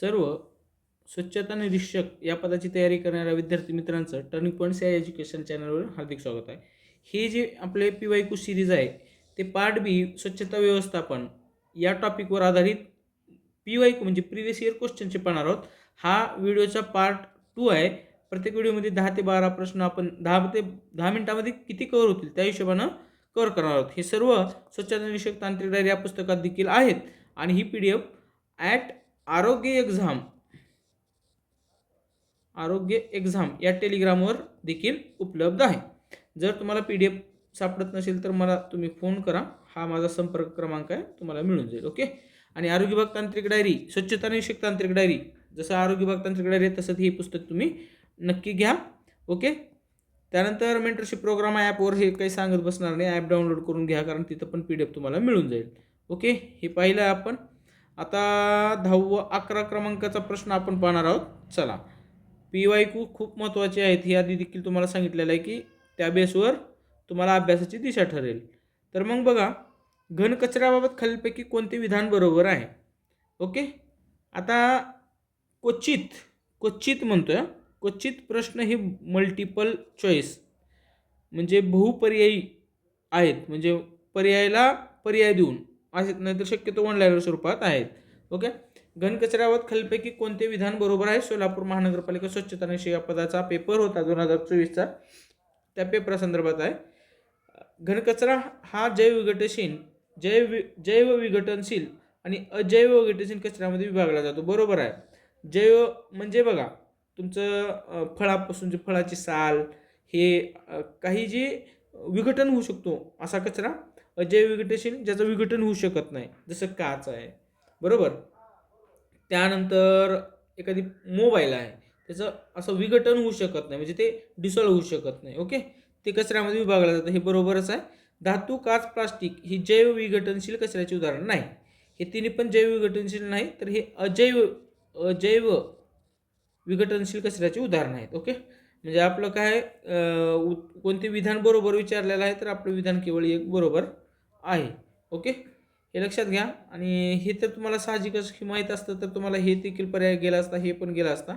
सर्व स्वच्छता निरीक्षक या पदाची तयारी करणाऱ्या विद्यार्थी मित्रांचं टर्निंग पॉईंट्स या एज्युकेशन चॅनलवर हार्दिक स्वागत आहे. हे जे आपले पी वाय कू सिरीज आहे ते पार्ट बी स्वच्छता व्यवस्थापन या टॉपिकवर आधारित पी वाय कू म्हणजे प्रिव्हियस इयर क्वेश्चनचे पाहणार आहोत. हा व्हिडिओचा पार्ट टू आहे. प्रत्येक व्हिडिओमध्ये दहा ते बारा प्रश्न आपण दहा ते दहा मिनिटामध्ये किती कव्हर होतील त्या हिशोबानं कव्हर करणार आहोत. हे सर्व स्वच्छता निरीक्षक तांत्रिक डायरी या पुस्तकात देखील आहेत आणि ही P D F at Arogya exam Arogya exam या टेलिग्रामवर देखील उपलब्ध आहे. जर तुम्हाला पी डी एफ सापडत नसेल तर मला तुम्ही फोन करा. हा माझा संपर्क क्रमांक आहे. तुम्हाला मिळून जाईल. ओके आणि आरोग्य विभाग तांत्रिक डायरी स्वच्छता निषेक तांत्रिक डायरी जसं आरोग्य विभाग तांत्रिक डायरी आहे तसंच हे पुस्तक तुम्ही नक्की घ्या. ओके त्यानंतर मेंटरशिप प्रोग्राम ॲपवर हे काही सांगत बसणार नाही. ॲप डाउनलोड करून घ्या कारण तिथं पण पी डी एफ तुम्हाला मिळून जाईल. ओके हे पाहिलं आपण. आता दहावं अकरा क्रमांकाचा प्रश्न आपण पाहणार आहोत. चला. पी वाय क्यू खूप महत्त्वाचे आहेत. ही आधी देखील तुम्हाला सांगितलेलं आहे की त्या बेसवर तुम्हाला अभ्यासाची दिशा ठरेल. तर मग बघा घनकचऱ्याबाबत खालीलपैकी कोणते विधान बरोबर आहे? ओके? आता क्वचित क्वचित म्हणतोय आहे क्वचित प्रश्न हे मल्टिपल चॉईस म्हणजे बहुपर्यायी आहेत. म्हणजे पर्यायाला पर्याय देऊन. आहेत नाहीतर शक्यतो ऑनलाईन स्वरूपात आहेत. ओके? घनकचऱ्यावर खालीलपैकी कोणते विधान बरोबर आहे? सोलापूर महानगरपालिका स्वच्छता निरीक्षक या पदाचा पेपर होता दोन हजार चोवीसचा. त्या पेपरासंदर्भात आहे. घनकचरा हा जैव विघटनशील जैव जैव विघटनशील आणि अजैव विघटनशील कचऱ्यामध्ये विभागला जातो. बरोबर आहे. जैव म्हणजे बघा तुमचं फळापासून जे फळाची साल हे काही जे विघटन होऊ शकतो असा कचरा अजैव विघटनशील ज्याचं विघटन होऊ शकत नाही जसं काच आहे. बरोबर? त्यानंतर एखादी मोबाईल आहे त्याचं असं विघटन होऊ शकत नाही म्हणजे ते डिसॉल्व होऊ शकत नाही ओके? ते कचऱ्यामध्ये विभागलं जातं हे बरोबरच आहे. धातू काच प्लास्टिक ही जैव विघटनशील कचऱ्याचे उदाहरण नाही. हे तिन्ही पण जैव विघटनशील नाही तर हे अजैव अजैव विघटनशील कचऱ्याचे उदाहरण आहेत ओके? म्हणजे आपलं काय उ- कोणते विधान बरोबर विचारलेलं आहे तर आपलं विधान केवळ एक बरोबर आहे. ओके हे लक्षात घ्या. आणि हे तर तुम्हाला साहजिकच माहीत असतं तर तुम्हाला हे देखील पर्याय गेला असता हे पण गेला असता.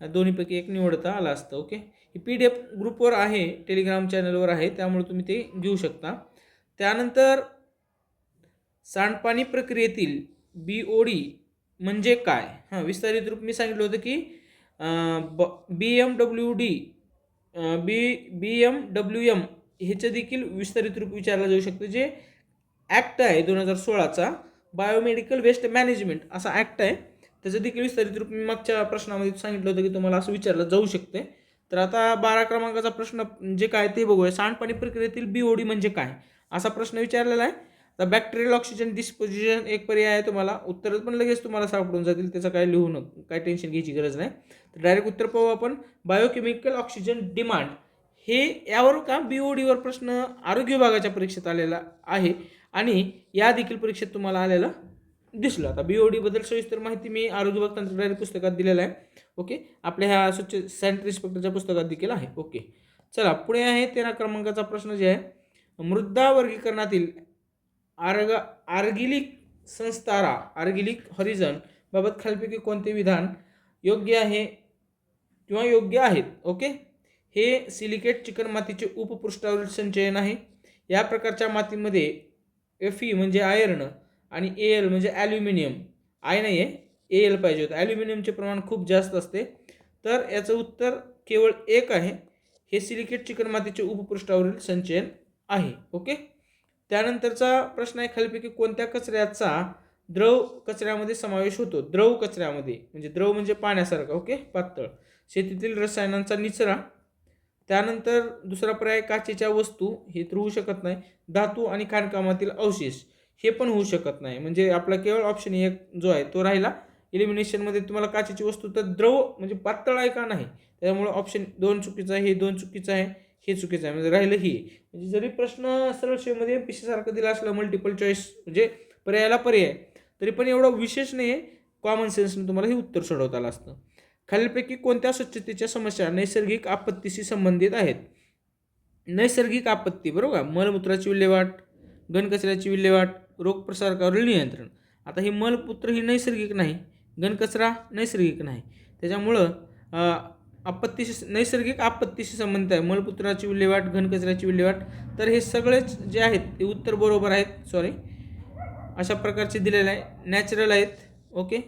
दोन्हीपैकी एक निवडता आला असतं ओके ही पी डी एफ ग्रुपवर आहे टेलिग्राम चॅनलवर आहे त्यामुळे तुम्ही ते घेऊ शकता. त्यानंतर सांडपाणी प्रक्रियेतील बी ओ डी म्हणजे काय? हां विस्तारित रूप मी सांगितलं होतं की ब B M W D B B M W M ह्याचं देखील विस्तारित रूप विचारलं जाऊ शकतो. जे ॲक्ट आहे दोन हजार सोळाचा बायोमेडिकल वेस्ट मॅनेजमेंट असा ॲक्ट आहे. त्याचं देखील विस्तारित रूप मी मागच्या प्रश्नामध्ये सांगितलं होतं की तुम्हाला असं विचारलं जाऊ शकते. तर आता बारा क्रमांकाचा प्रश्न जे काय ते बघूया. सांडपाणी प्रक्रियेतील बीओडी म्हणजे काय? असा प्रश्न विचारलेला आहे. तर बॅक्टेरियल ऑक्सिजन डिस्पोजिशन एक पर्याय आहे तुम्हाला. उत्तर पण लगेच तुम्हाला सापडून जातील. त्याचं काय लिहू नका काय टेन्शन घ्यायची गरज नाही. तर डायरेक्ट उत्तर पाहू आपण. बायोकेमिकल ऑक्सिजन डिमांड हे यावर का बी ओ डीवर प्रश्न आरोग्य विभागाच्या परीक्षेत आलेला आहे आणि या देखील परीक्षेत तुम्हाला आलेला दिसलं. आता बी ओ डीबद्दल सविस्तर माहिती मी आरोग्य विभाग तंत्रज्ञान पुस्तकात दिलेलं आहे. ओके आपल्या ह्या स्वच्छ सॅनिटरी इन्स्पेक्टरच्या पुस्तकात देखील आहे. ओके चला पुढे आहे तेरा क्रमांकाचा प्रश्न जे आहे. मृदा वर्गीकरणातील आर्ग आर्गिलिक संस्थारा आर्गिलिक हरिजन बाबत खालपैकी कोणते विधान योग्य आहे किंवा योग्य आहेत? ओके हे सिलिकेट चिकन मातीचे उपपृष्ठावरील संचयन आहे. या प्रकारच्या मातीमध्ये एफ ई म्हणजे आयर्न आणि ए एल म्हणजे ॲल्युमिनियम आय नाही आहे ए एल पाहिजे होतं. ॲल्युमिनियमचे प्रमाण खूप जास्त असते. तर याचं उत्तर केवळ एक आहे. हे सिलिकेट चिकन मातीचे उपपृष्ठावरील संचयन आहे. ओके? त्यानंतरचा प्रश्न आहे खालीपैकी कोणत्या कचऱ्याचा द्रव कचऱ्यामध्ये समावेश होतो? द्रव कचऱ्यामध्ये. म्हणजे द्रव म्हणजे पाण्यासारखा. ओके? पातळ. शेतीतील रसायनांचा निचरा त्यानंतर दुसरा पर्याय काचेच्या वस्तू हे तर होऊ शकत नाही. धातू आणि खाणकामातील अवशेष हे पण होऊ शकत नाही. म्हणजे आपला केवळ ऑप्शन एक जो आहे तो राहिला. इलिमिनेशनमध्ये तुम्हाला काचेची वस्तू तर द्रव म्हणजे पातळ आहे का नाही? त्यामुळे ऑप्शन दोन चुकीचं आहे हे दोन चुकीचं आहे हे चुकीचं आहे. म्हणजे राहिलं ही. म्हणजे जरी प्रश्न सरळ शेमध्ये पी सारखं दिला असलं मल्टिपल चॉईस म्हणजे पर्यायाला पर्याय तरी पण एवढं विशेष नाही आहे कॉमन सेन्सने तुम्हाला हे उत्तर सोडवता आलं असतं. खालीलपैकी कोणत्या स्वच्छतेच्या समस्या नैसर्गिक आपत्तीशी संबंधित आहेत? नैसर्गिक आपत्ती बरोबर? मलमूत्राची विल्हेवाट घनकचऱ्याची विल्हेवाट रोगप्रसारकावरील नियंत्रण. आता ही मलमूत्र ही नैसर्गिक नाही घनकचरा नैसर्गिक नाही. त्याच्यामुळं आपत्तीशी नैसर्गिक आपत्तीशी संबंधित आहे. मलपुत्राची विल्हेवाट घनकचऱ्याची विल्हेवाट तर हे सगळेच जे आहेत ते उत्तर बरोबर आहेत. सॉरी अशा प्रकारचे दिलेले आहे. नॅचरल आहेत. ओके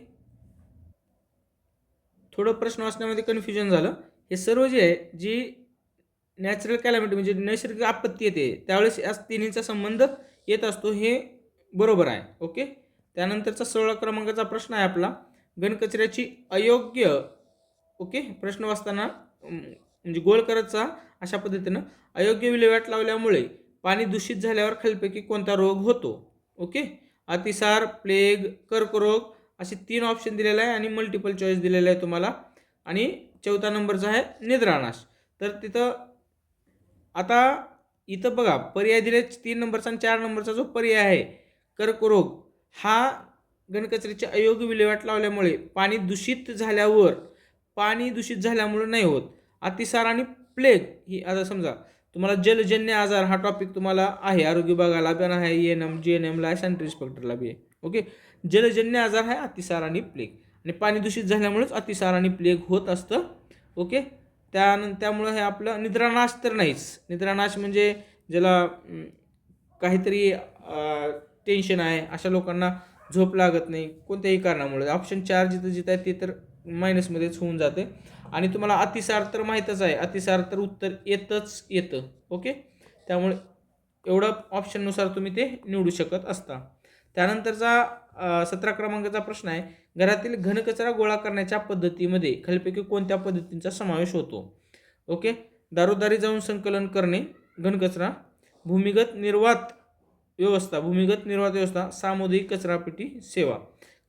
थोडं प्रश्न वाचण्यामध्ये कन्फ्युजन झालं. हे सर्व जे आहे जी नॅचरल कॅलॅमिटी म्हणजे नैसर्गिक आपत्ती येते त्यावेळेस या तिन्हीचा संबंध येत असतो हे बरोबर आहे. ओके? त्यानंतरचा सोळा क्रमांकाचा प्रश्न आहे आपला. घनकचऱ्याची अयोग्य ओके? प्रश्न वाचताना म्हणजे गोल करतचा अशा पद्धतीनं अयोग्य विल्हेवाट लावल्यामुळे पाणी दूषित झाल्यावर खालपैकी कोणता रोग होतो? ओके? अतिसार प्लेग कर्करोग असे तीन ऑप्शन दिलेले आहे आणि मल्टिपल चॉईस दिलेला आहे तुम्हाला. आणि चौथा नंबरचा आहे निद्रानाश. तर तिथं आता इथं बघा पर्याय दिले तीन नंबरचा आणि चार नंबरचा जो पर्याय आहे कर्करोग हा घनकचऱ्याची अयोग्य विल्हेवाट लावल्यामुळे पाणी दूषित झाल्यावर पाणी दूषित झाल्यामुळे नाही होत. अतिसार आणि प्लेग ही आता समजा तुम्हाला जलजन्य आजार हा टॉपिक तुम्हाला आहे. आरोग्य विभागाला पण आहे एन एम जी एन एमला आहे सॅनिटरी इन्स्पेक्टरला बी आहे. ओके जलजन्य आजार आहे अतिसार आणि प्लेग. आणि पाणी दूषित झाल्यामुळेच अतिसार आणि प्लेग होत असतं. ओके? त्यानं त्यामुळं हे आपलं निद्रानाश तर नाहीच. निद्रानाश म्हणजे ज्याला काहीतरी टेन्शन आहे अशा लोकांना झोप लागत नाही कोणत्याही कारणामुळे. ऑप्शन चार जिथं जिथं आहे ते तर मायनसमध्येच होऊन जाते. आणि तुम्हाला अतिसार तर माहीतच आहे. अतिसार तर उत्तर येतच येतं. ओके? त्यामुळे एवढं ऑप्शननुसार तुम्ही ते निवडू शकत असता. त्यानंतरचा सतरा क्रमांकाचा प्रश्न आहे. घरातील घनकचरा गोळा करण्याच्या पद्धतीमध्ये खालीपैकी कोणत्या पद्धतींचा समावेश होतो? ओके? दारोदारी जाऊन संकलन करणे घनकचरा भूमिगत निर्वात व्यवस्था भूमिगत निर्वात व्यवस्था सामुदायिक कचरापेटी सेवा.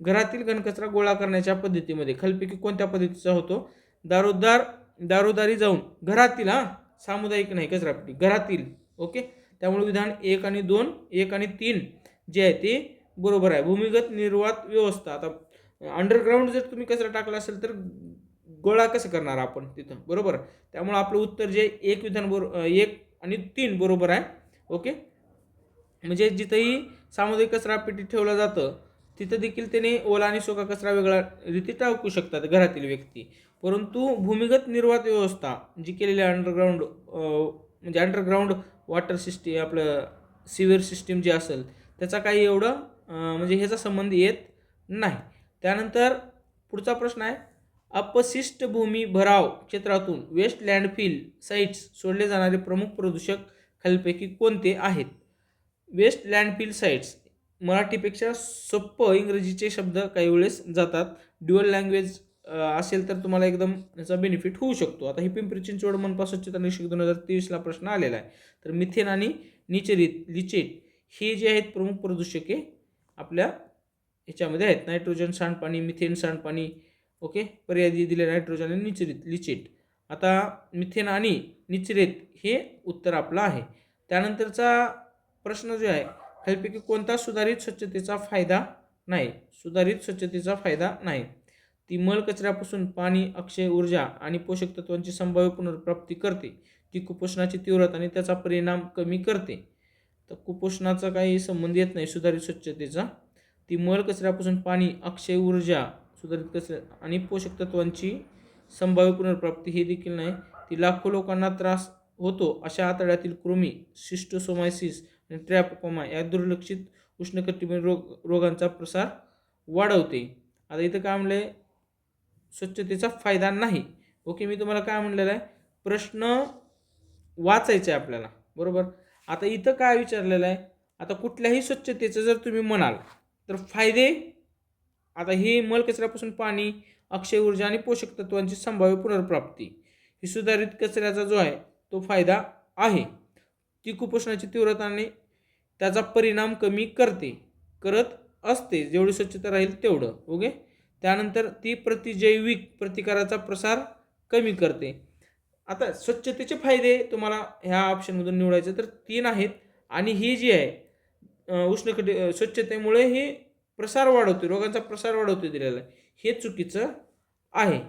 घरातील घनकचरा गोळा करण्याच्या पद्धतीमध्ये खालीपैकी कोणत्या पद्धतीचा होतो? दारोदार दारोदारी जाऊन घरातील हां? सामुदायिक नाही कचरापेटी. घरातील. ओके? त्यामुळे विधान एक आणि दोन एक आणि तीन जे आहे ते बरोबर आहे. भूमिगत निर्वात व्यवस्था. आता अंडरग्राऊंड जर तुम्ही कचरा टाकला असेल तर गोळा कसं करणार आपण तिथं? बरोबर त्यामुळे आपलं उत्तर जे एक विधान बरो एक आणि तीन बरोबर आहे. ओके? म्हणजे जिथंही सामुदायिक कचरा पेटी ठेवलं जातं तिथं देखील त्याने ओला आणि सुका कचरा वेगळा रीती टाकू शकतात घरातील व्यक्ती. परंतु भूमिगत निर्वात व्यवस्था जी केलेली अंडरग्राऊंड म्हणजे अंडरग्राऊंड वॉटर सिस्टीम आपलं सिव्हिअर सिस्टीम जे असेल त्याचा काही एवढं म्हणजे ह्याचा संबंध येत नाही. त्यानंतर पुढचा प्रश्न आहे अपशिष्ट भूमी भराव क्षेत्रातून वेस्ट लँडफिल साईट्स सोडले जाणारे प्रमुख प्रदूषक खालीलपैकी कोणते आहेत? वेस्ट लँडफिल साईट्स मराठीपेक्षा सोप्पं इंग्रजीचे शब्द काही वेळेस जातात. ड्युअल लँग्वेज असेल तर तुम्हाला एकदम याचा बेनिफिट होऊ शकतो. आता ही पिंपरी चिंचवड मनपा स्वच्छता निरीक्षक दोन हजार तेवीसला प्रश्न आलेला आहे. तर मिथेन आणि निचेरित लिचेट हे जे आहेत प्रमुख प्रदूषके आपल्या ह्याच्यामध्ये आहेत. नायट्रोजन सांडपाणी मिथेन सांडपाणी ओके? पर्यायी दिले नायट्रोजन आणि निचरित लिचेट आता मिथेन आणि निचरेत हे उत्तर आपलं आहे. त्यानंतरचा प्रश्न जो आहे खालीपैकी कोणता सुधारित स्वच्छतेचा फायदा नाही? सुधारित स्वच्छतेचा फायदा नाही. ती मल कचऱ्यापासून पाणी अक्षय ऊर्जा आणि पोषक तत्वांची संभाव्य पुनर्प्राप्ती करते. ती कुपोषणाची तीव्रता आणि त्याचा परिणाम कमी करते. तर कुपोषणाचा काही संबंध येत नाही सुधारित स्वच्छतेचा. ती मल कचऱ्यापासून पाणी अक्षय ऊर्जा सुधारित कचऱ्या आणि पोषक तत्वांची संभाव्य पुनर्प्राप्ती हे देखील नाही. ती लाखो लोकांना त्रास होतो अशा आतड्यातील कृमी शिस्टोसोमायसिस आणि ट्रॅपकोमा या दुर्लक्षित उष्णकटिबंधीय रोग रोगांचा प्रसार वाढवते. आता इथं काय म्हणलं आहे स्वच्छतेचा फायदा नाही. ओके मी तुम्हाला काय म्हणलेलं आहे? प्रश्न वाचायचा आहे आपल्याला. बरोबर? आता इथं काय विचारलेलं आहे? आता कुठल्याही स्वच्छतेचं जर तुम्ही म्हणाल तर फायदे? आता हे मलकचऱ्यापासून पाणी अक्षय ऊर्जा आणि पोषक तत्वांची संभाव्य पुनर्प्राप्ती ही सुधारित कचऱ्याचा जो आहे तो फायदा आहे. ती कुपोषणाची तीव्रता आणि त्याचा परिणाम कमी करते करत असते जेवढी स्वच्छता राहील तेवढं ओके? त्यानंतर ती प्रतिजैविक प्रतिकाराचा प्रसार कमी करते. आता स्वच्छतेचे फायदे तुम्हाला ह्या ऑप्शनमधून निवडायचे तर तीन आहेत. आणि ही जी आहे उष्णकटी स्वच्छतेमुळे हे प्रसार वाढवते रोगांचा प्रसार वाढवते दिलेला हे चुकीचं आहे.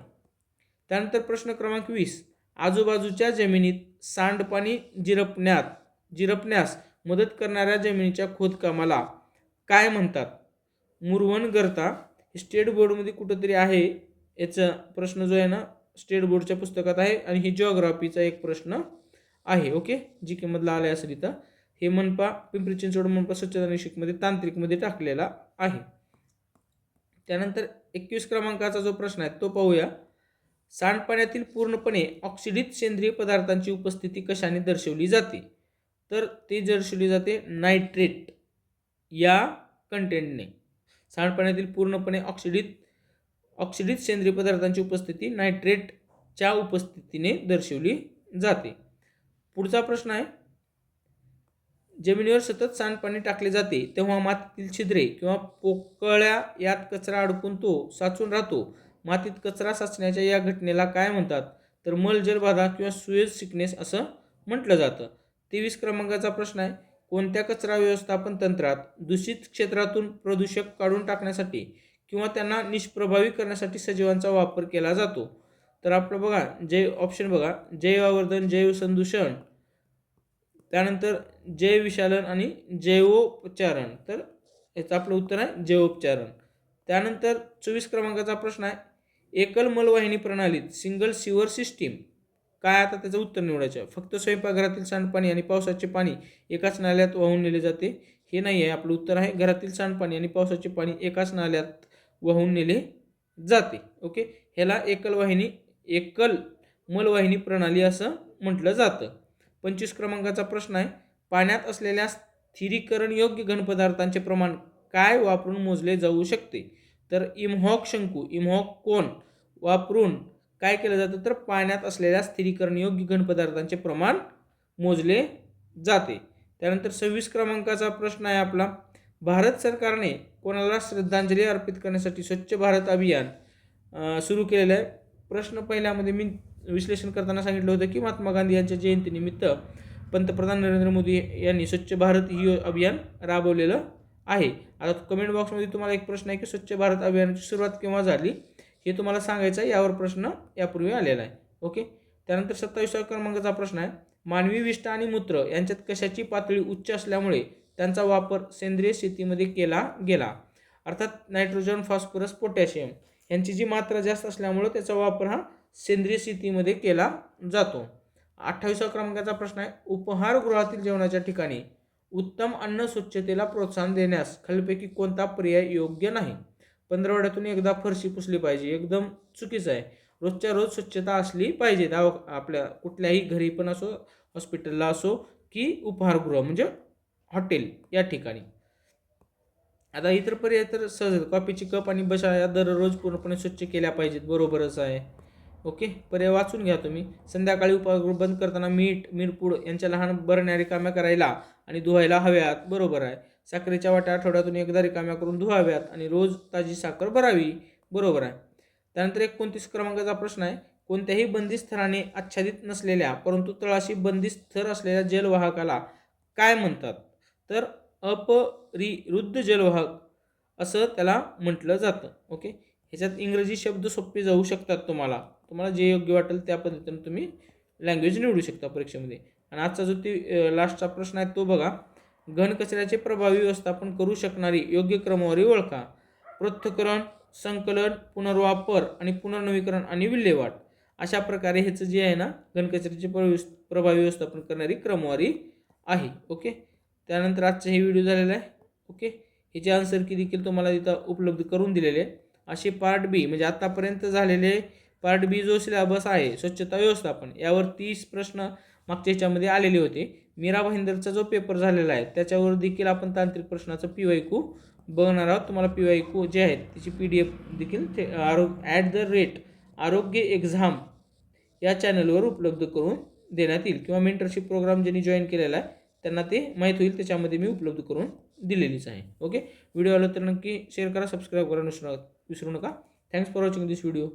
त्यानंतर प्रश्न क्रमांक वीस. आजूबाजूच्या जमिनीत सांडपाणी जिरपण्यात जिरपण्यास मदत करणाऱ्या जमिनीच्या खोदकामाला काय म्हणतात? मुरवणकरता स्टेट बोर्डमध्ये कुठंतरी आहे. याचा प्रश्न जो आहे ना स्टेट बोर्डच्या पुस्तकात आहे आणि ही जिओग्राफीचा एक प्रश्न आहे ओके जी के मधला आला असेल इथं हे मनपा पिंपरी चिंचवड मनपा स्वच्छता निशिकमध्ये तांत्रिकमध्ये टाकलेला आहे. त्यानंतर एकवीस क्रमांकाचा जो प्रश्न आहे तो पाहूया. सांडपाण्यातील पूर्णपणे ऑक्सिडित सेंद्रिय पदार्थांची उपस्थिती कशाने दर्शवली जाते? तर ती दर्शवली जाते नायट्रेट या कंटेंटने सांडपाण्यातील पूर्णपणे ऑक्सिडित ऑक्सिडित सेंद्रिय पदार्थांची उपस्थिती नायट्रेटच्या उपस्थितीने दर्शवली जाते. पुढचा प्रश्न आहे. जमिनीवर सतत सांडपाणी टाकले जाते तेव्हा मातीतील छिद्रे किंवा पोकळ्या यात कचरा अडकून तो साचून राहतो. मातीत कचरा साचण्याच्या या घटनेला काय म्हणतात? तर मल जलबाधा किंवा सुएज सिकनेस असं म्हटलं जातं. तेवीस क्रमांकाचा प्रश्न आहे. कोणत्या कचरा व्यवस्थापन तंत्रात दूषित क्षेत्रातून प्रदूषक काढून टाकण्यासाठी किंवा त्यांना निष्प्रभावी करण्यासाठी सजीवांचा वापर केला जातो. तर आपलं बघा जैव ऑप्शन बघा जैवावर्धन जैव संदूषण त्यानंतर जैव विशालन आणि जैवोपचारण. तर याचं आपलं उत्तर आहे जैवोपचारण. त्यानंतर चोवीस क्रमांकाचा प्रश्न आहे एकल मलवाहिनी प्रणालीत सिंगल सिवर सिस्टीम काय आता त्याचं उत्तर निवडायचं आहे. फक्त स्वयंपाकघरातील सांडपाणी आणि पावसाचे पाणी एकाच नाल्यात वाहून नेले जाते हे नाही आहे. आपलं उत्तर आहे घरातील सांडपाणी आणि पावसाचे पाणी एकाच नाल्यात वाहून नेले जाते. ओके? ह्याला एकल वाहिनी एकल मलवाहिनी प्रणाली असं म्हटलं जातं. पंचवीस क्रमांकाचा प्रश्न आहे पाण्यात असलेल्या स्थिरीकरण योग्य घनपदार्थांचे प्रमाण काय वापरून मोजले जाऊ शकते? तर इमहॉक शंकू इमहॉक कोण वापरून काय केलं जातं? तर पाण्यात असलेल्या स्थिरीकरण योग्य घनपदार्थांचे प्रमाण मोजले जाते. त्यानंतर सव्वीस क्रमांकाचा प्रश्न आहे आपला. भारत सरकारने कोणाला श्रद्धांजली अर्पित करण्यासाठी स्वच्छ भारत अभियान सुरू केलेलं आहे. प्रश्न पहिल्यामध्ये मी विश्लेषण करताना सांगितलं होतं की महात्मा गांधी यांच्या जयंतीनिमित्त पंतप्रधान नरेंद्र मोदी यांनी स्वच्छ भारत ही अभियान राबवलेलं आहे. आता कमेंट बॉक्समध्ये तुम्हाला एक प्रश्न आहे की स्वच्छ भारत अभियानाची सुरुवात केव्हा झाली? हे तुम्हाला सांगायचं आहे यावर प्रश्न यापूर्वी आलेला आहे. ओके त्यानंतर सत्तावीसाव्या क्रमांकाचा प्रश्न आहे. मानवी विष्ठा आणि मूत्र यांच्यात कशाची पातळी उच्च असल्यामुळे त्यांचा वापर सेंद्रिय शेतीमध्ये केला गेला. अर्थात नायट्रोजन फॉस्फरस पोटॅशियम यांची जी मात्रा जास्त असल्यामुळं त्याचा वापर हा सेंद्रिय शेतीमध्ये केला जातो. अठ्ठावीसा क्रमांकाचा प्रश्न आहे उपहारगृहातील जेवणाच्या ठिकाणी उत्तम अन्न स्वच्छतेला प्रोत्साहन देण्यास खालीपैकी कोणता पर्याय योग्य नाही? पंधरवड्यातून एकदा फरशी पुसली पाहिजे एकदम चुकीचं आहे. रोजच्या रोज स्वच्छता असली पाहिजे दाव आपल्या कुठल्याही घरी पण असो हॉस्पिटलला असो की उपहारगृह म्हणजे हॉटेल या ठिकाणी. आता इतर पर्याय तर सहज कॉफीची कप आणि बशा या दररोज पूर्णपणे स्वच्छ केल्या पाहिजेत. बरोबरच आहे. ओके? पर्याय वाचून घ्या तुम्ही. संध्याकाळी उपहारगृह बंद करताना मीठ मिरपूड यांच्या लहान बरणाऱ्या रिकाम्या करायला आणि धुवायला हव्यात. बरोबर आहे. साखरेच्या वाट्या आठवड्यातून एकदा रिकाम्या करून धुवाव्यात आणि रोज ताजी साखर भरावी. बरोबर आहे. त्यानंतर एकोणतीस क्रमांकाचा प्रश्न आहे. कोणत्याही बंदिस्त थराने आच्छादित नसलेल्या परंतु तळाशी बंदिस्त थर असलेल्या जलवाहकाला काय म्हणतात? तर अपरिरुद्ध जलवाहक असं त्याला म्हटलं जातं. ओके ह्याच्यात इंग्रजी शब्द सोपे जाऊ शकतात तुम्हाला. तुम्हाला जे योग्य वाटेल त्या पद्धतीने तुम्ही लँग्वेज निवडू शकता परीक्षेमध्ये. आणि आजचा जो ती लास्टचा प्रश्न आहे तो बघा. घन कचऱ्याचे प्रभावी व्यवस्थापन करू शकणारी योग्य क्रमवारी ओळखा. पृथ्थकरण संकलन पुनर्वापर आणि पुनर्नवीकरण आणि विल्हेवाट. अशा प्रकारे ह्याचं जे आहे ना घनकचऱ्याचे प्रव्यव प्रभावी व्यवस्थापन करणारी क्रमवारी आहे. ओके त्यानंतर आजचा हे व्हिडिओ झालेला आहे. ओके ह्याचे आन्सर की देखील तुम्हाला इथं उपलब्ध करून दिलेले आहे. असे पार्ट बी म्हणजे आत्तापर्यंत झालेले पार्ट बी जो सिलेबस आहे स्वच्छता व्यवस्थापन यावर तीस प्रश्न मागच्या ह्याच्यामध्ये आलेले होते. मीरा भाईंदरचा जो पेपर झालेला आहे त्याच्यावर देखील आपण तांत्रिक प्रश्नाचं पी वाय क्यू बघणार आहोत. तुम्हाला पी वाय क्यू जे आहेत त्याची पी डी एफ देखील ते Arogya at the rate Arogya exam या चॅनलवर उपलब्ध करून देण्यात येईल. किंवा मेंटरशिप प्रोग्राम ज्यांनी जॉईन केलेला आहे त्यांना ते माहीत होईल त्याच्यामध्ये मी उपलब्ध करून दिलेलीच आहे. ओके व्हिडिओ आला तर नक्की शेअर करा सबस्क्राईब करा विसरू विसरू नका. Thanks for watching this video